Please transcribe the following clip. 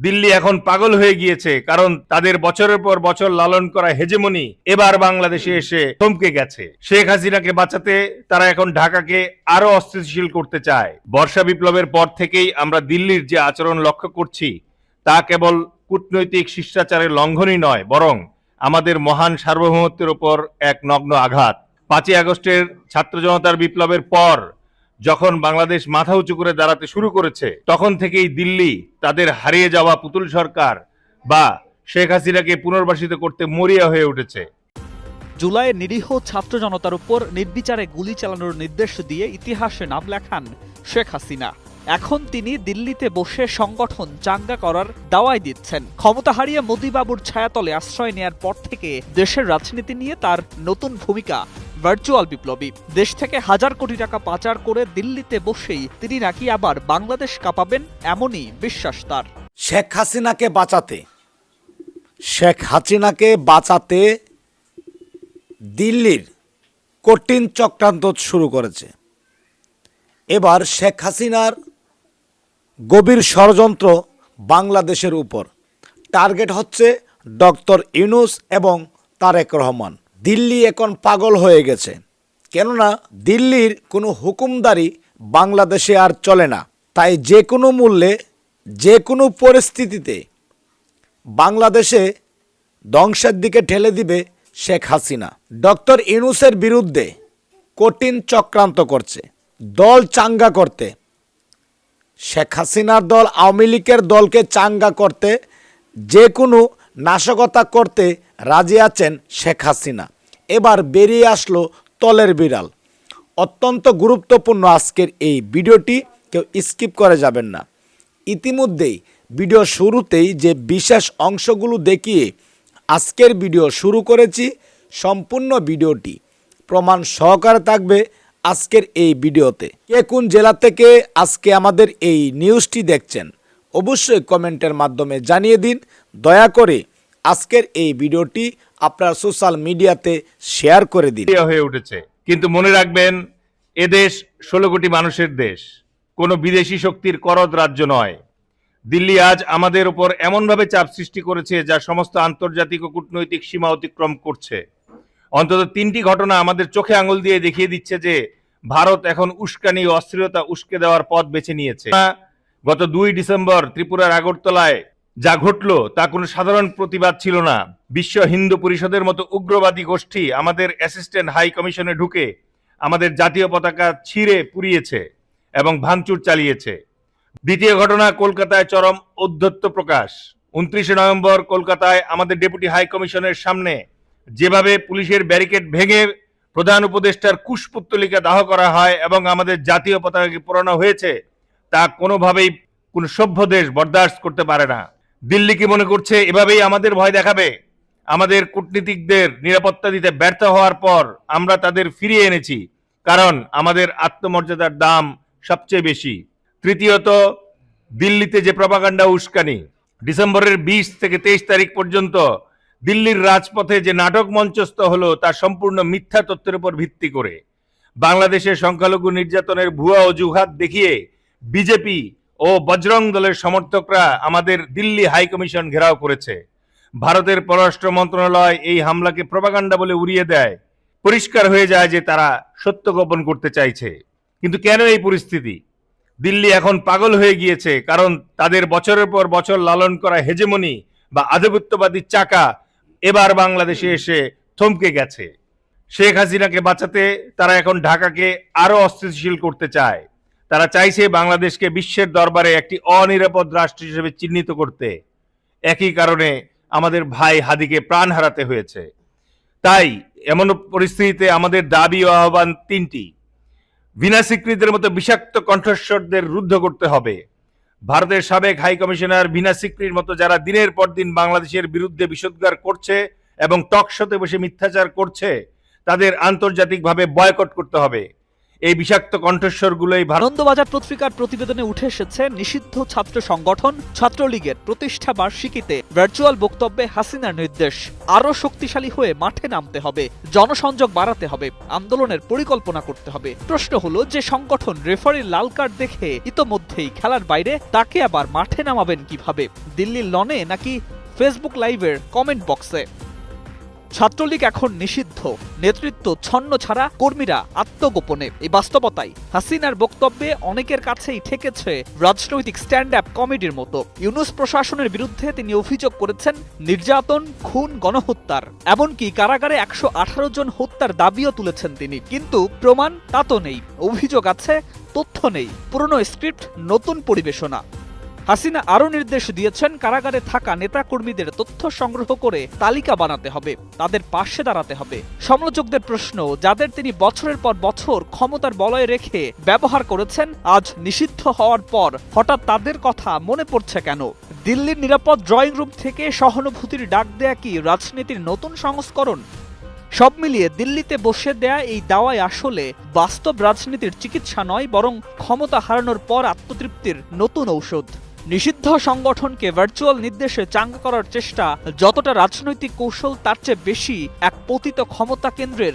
দিল্লি এখন পাগল হয়ে গিয়েছে, কারণ তাদের বছরের পর বছর লালন করা হেজেমনি এবার বাংলাদেশে এসে থমকে গেছে। শেখ হাসিনাকে বাঁচাতে তারা এখন ঢাকাকে আরও অস্থিতিশীল করতে চায়। বর্ষা বিপ্লবের পর থেকেই আমরা দিল্লির যে আচরণ লক্ষ্য করছি, তা কেবল কূটনৈতিক শিষ্টাচারের লঙ্ঘনই নয়, বরং আমাদের মহান সার্বভৌমত্বের ওপর এক নগ্ন আঘাত। পাঁচই আগস্টের ছাত্র জনতার বিপ্লবের পর যখন বাংলাদেশ মাথা উঁচু করে দাঁড়াতে শুরু করেছে, তখন থেকেই দিল্লি তাদের হারিয়ে যাওয়া পুতুল সরকার বা শেখ হাসিনাকে পুনর্বাসিত করতে মরিয়া হয়ে উঠেছে। জুলাইয়ে নিরীহ ছাত্র জনতার উপর নির্বিচারে গুলি চালানোর নির্দেশ দিয়ে ইতিহাসে নাম লেখান শেখ হাসিনা। এখন তিনি দিল্লিতে বসে সংগঠন চাঙ্গা করার দাওয়াই দিচ্ছেন। ক্ষমতা হারিয়ে মোদিবাবুর ছায়াতলে আশ্রয় নেয়ার পর থেকে দেশের রাজনীতি নিয়ে তার নতুন ভূমিকা ভার্চুয়াল বিপ্লবী। দেশ থেকে হাজার কোটি টাকা পাচার করে দিল্লিতে বসেই তিনি নাকি আবার বাংলাদেশ কাঁপাবেন এমনই বিশ্বাস তার। শেখ হাসিনাকে বাঁচাতে, শেখ হাসিনাকে বাঁচাতে দিল্লির কঠিন চক্রান্ত শুরু করেছে। এবার শেখ হাসিনার গভীর ষড়যন্ত্র বাংলাদেশের উপর। টার্গেট হচ্ছে ডক্টর ইউনুস এবং তারেক রহমান। দিল্লি এখন পাগল হয়ে গেছে। কেননা দিল্লির কোনো হুকুমদারি বাংলাদেশে আর চলে না। তাই যে কোনো মূল্যে, যে কোনো পরিস্থিতিতে বাংলাদেশে ধ্বংসের দিকে ঠেলে দিবে শেখ হাসিনা। ডক্টর ইনুসের বিরুদ্ধে কঠিন চক্রান্ত করছে। দল চাঙ্গা করতে। শেখ হাসিনার দল, আওয়ামী লীগের দলকে চাঙ্গা করতে যে কোনো নাশকতা করতে রাজি আছেন শেখ হাসিনা। এবার বেরিয়ে আসলো তলের বিড়াল। অত্যন্ত গুরুত্বপূর্ণ আজকের এই ভিডিওটি, কেউ স্কিপ করে যাবেন না। ইতিমধ্যেই ভিডিও শুরুতেই যে বিশেষ অংশগুলো দেখিয়ে আজকের ভিডিও শুরু করেছি, সম্পূর্ণ ভিডিওটি প্রমাণ সহকারে থাকবে আজকের এই ভিডিওতে। কে কোন জেলা থেকে আজকে আমাদের এই নিউজটি দেখছেন, অবশ্যই কমেন্টের মাধ্যমে জানিয়ে দিন। দয়া করে আজকের এই ভিডিওটি আপনার সোশ্যাল মিডিয়াতে শেয়ার করে দিন। হয়ে উঠেছে। কিন্তু মনে রাখবেন এদেশ ষোলো কোটি মানুষের দেশ। কোনো বিদেশি শক্তির করদ রাজ্য নয়। দিল্লি আজ আমাদের উপর এমনভাবে চাপ সৃষ্টি করেছে, যা সমস্ত আন্তর্জাতিক ও কূটনৈতিক সীমা অতিক্রম করছে। অন্তত তিনটি ঘটনা আমাদের চোখে আঙুল দিয়ে দেখিয়ে দিচ্ছে যে, ভারত এখন উস্কানি ও অস্থিরতা উস্কে দেওয়ার পথ বেছে নিয়েছে। গত দুই ডিসেম্বর ত্রিপুরার আগরতলায় যা ঘটলো তা কোনো সাধারণ প্রতিবাদ ছিল না। বিশ্ব হিন্দু পরিষদের মতো উগ্রবাদী গোষ্ঠী আমাদের অ্যাসিস্ট্যান্ট হাই কমিশনে ঢুকে আমাদের জাতীয় পতাকা ছিঁড়ে পুড়িয়েছে এবং ভাঙচুর চালিয়েছে। দ্বিতীয় ঘটনা, কলকাতায় চরম ঔদ্ধত্য প্রকাশ। উনত্রিশে নভেম্বর কলকাতায় আমাদের ডেপুটি হাই কমিশনের সামনে যেভাবে পুলিশের ব্যারিকেড ভেঙে প্রধান উপদেষ্টার কুশপুত্তলিকা দাহ করা হয় এবং আমাদের জাতীয় পতাকাকে পোড়ানো হয়েছে, তা কোনোভাবেই কোন সভ্য দেশ বরদাস্ত করতে পারে না। দিল্লি কি মনে করছে? এভাবেই আমাদের ভয় দেখাবে। আমাদের কূটনীতিকদের নিরাপত্তা দিতে ব্যর্থ হওয়ার পর আমরা তাদের ফিরিয়ে এনেছি, কারণ আমাদের আত্মমর্যাদার দাম সবচেয়ে বেশি। তৃতীয়ত, দিল্লিতে যে প্রপাগান্ডা উস্কানি, ডিসেম্বরের বিশ থেকে তেইশ তারিখ পর্যন্ত দিল্লির রাজপথে যে নাটক মঞ্চস্থ হলো, তা সম্পূর্ণ মিথ্যা তথ্যের উপর ভিত্তি করে। বাংলাদেশের সংখ্যালঘু নির্যাতনের ভুয়া অজুহাত দেখিয়ে বিজেপি ও বজরং দলের সমর্থকরা আমাদের দিল্লি হাই কমিশন ঘেরাও করেছে। ভারতের পররাষ্ট্র মন্ত্রণালয় এই হামলাকে প্রপাগান্ডা বলে উড়িয়ে দেয়। পরিষ্কার হয়ে যায় যে তারা সত্য গোপন করতে চাইছে। কিন্তু কেন এই পরিস্থিতি? দিল্লি এখন পাগল হয়ে গিয়েছে, কারণ তাদের বছরের পর বছর লালন করা হেজেমনি বা আধিপত্যবাদী চাকা এবার বাংলাদেশে এসে থমকে গেছে। শেখ হাসিনাকে বাঁচাতে তারা এখন ঢাকাকে আরও অস্থিতিশীল করতে চায়। তারা চাইছে বাংলাদেশকে বিশ্বের দরবারে একটি অনিরাপদ রাষ্ট্র হিসেবে চিহ্নিত করতে। একই কারণে আমাদের ভাই হাদিকে প্রাণ হারাতে হয়েছে। তাই এমন পরিস্থিতিতে আমাদের দাবি ও আহ্বান তিনটি। বিনা স্বীকৃতির মতো বিষাক্ত কণ্ঠস্বরদের রুদ্ধ করতে হবে। ভারতের সাবেক হাই কমিশনার বিনা সিকরির মতো যারা দিনের পর দিন বাংলাদেশের বিরুদ্ধে বিষোদ্গার করছে এবং টক শোতে বসে মিথ্যাচার করছে, তাদের আন্তর্জাতিকভাবে বয়কট করতে হবে। এই বিষাক্ত কণ্ঠস্বরগুলোই আনন্দবাজার পত্রিকার প্রতিবেদনে উঠে এসেছে নিষিদ্ধ ছাত্র সংগঠন ছাত্রলীগের প্রতিষ্ঠা বার্ষিকীতে ভার্চুয়াল বক্তব্যে হাসিনার নির্দেশ। আরও শক্তিশালী হয়ে মাঠে নামতে হবে, জনসংযোগ বাড়াতে হবে, আন্দোলনের পরিকল্পনা করতে হবে। প্রশ্ন হলো, যে সংগঠন রেফারির লাল কার্ড দেখে ইতোমধ্যেই খেলার বাইরে, তাকে আবার মাঠে নামাবেন কীভাবে? দিল্লির লনে নাকি ফেসবুক লাইভের কমেন্ট বক্সে ছাত্রলীগ এখন নিষিদ্ধ। নেতৃত্ব ছন্ন ছাড়া কর্মীরা আত্মগোপনে। এই বাস্তবতাই হাসিনার বক্তব্যে অনেকের কাছেই ঠেকেছে রাজনৈতিক স্ট্যান্ড আপ কমেডির মতো। ইউনুস প্রশাসনের বিরুদ্ধে তিনি অভিযোগ করেছেন, নির্যাতন, খুন, গণহত্যার। এমনকি কারাগারে একশো আঠারো জন হত্যার দাবিও তুলেছেন তিনি। কিন্তু প্রমাণ তা তো নেই। অভিযোগ আছে, তথ্য নেই। পুরনো স্ক্রিপ্ট নতুন পরিবেশনা। হাসিনা আরও নির্দেশ দিয়েছেন কারাগারে থাকা নেতাকর্মীদের তথ্য সংগ্রহ করে তালিকা বানাতে হবে, তাদের পাশে দাঁড়াতে হবে। সমালোচকদের প্রশ্ন, যাদের তিনি বছরের পর বছর ক্ষমতার বলয়ে রেখে ব্যবহার করেছেন, আজ নিষিদ্ধ হওয়ার পর হঠাৎ তাদের কথা মনে পড়ছে কেন? দিল্লির নিরাপদ ড্রয়িং রুম থেকে সহানুভূতির ডাক দেয়া কি রাজনীতির নতুন সংস্করণ? সব মিলিয়ে দিল্লিতে বসে দেয়া এই দাওয়ায় আসলে বাস্তব রাজনীতির চিকিৎসা নয়, বরং ক্ষমতা হারানোর পর আত্মতৃপ্তির নতুন ঔষধ। নিষিদ্ধ সংগঠনকে ভার্চুয়াল নির্দেশে চাঙ্গা করার চেষ্টা যতটা রাজনৈতিক কৌশল তার চেয়ে বেশি এক পতিত ক্ষমতা কেন্দ্রের